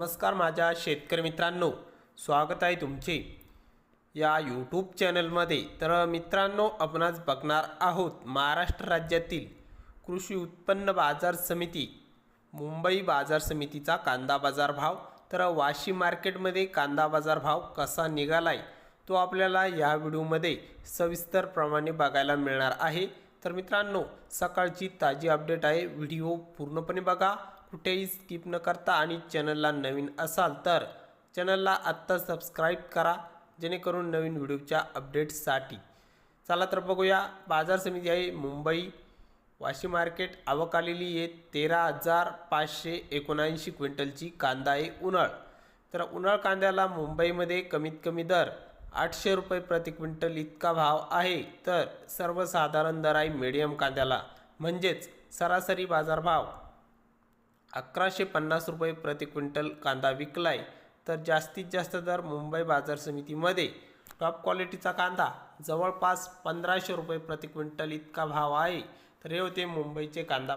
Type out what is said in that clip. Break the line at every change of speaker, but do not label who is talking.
नमस्कार माझ्या शेतकरी मित्रांनो स्वागत आहे तुमचे या यूट्यूब चॅनलमध्ये तर मित्रांनो आपण आज बघणार आहोत महाराष्ट्र राज्यातील कृषी उत्पन्न बाजार समिती मुंबई बाजार समितीचा कांदा बाजार भाव. तर वाशी मार्केटमध्ये कांदा बाजार भाव कसा निघालाय तो आपल्याला या व्हिडिओमध्ये सविस्तरप्रमाणे बघायला मिळणार आहे. तर मित्रांनो सकाळची ताजी अपडेट आहे. व्हिडिओ पूर्णपणे बघा. कुठेही स्किप न करता आणि चॅनलला नवीन असाल तर चॅनलला आत्ता सबस्क्राईब करा जेणेकरून नवीन व्हिडिओच्या अपडेट्ससाठी. चला तर बघूया बाजार समिती आहे मुंबई. वाशी मार्केट आवक आलेली आहे. तेरा हजार पाचशे एकोणऐंशी क्विंटलची कांदा आहे उन्हाळ. तर उन्हाळ कांद्याला मुंबईमध्ये कमीत कमी दर आठशे रुपये प्रति क्विंटल इतका भाव आहे. तर सर्वसाधारण दर आहे मिडियम कांद्याला. म्हणजेच सरासरी बाजारभाव अकराशे पन्नास रुपये प्रति क्विंटल कांदा विकलाय तर जास्तीत जास्त दर मुंबई बाजार समितीमध्ये. टॉप क्वालिटीचा कांदा जवळपास पंधराशे रुपये प्रति क्विंटल इतका भाव आहे. तर हे होते मुंबईचे कांदा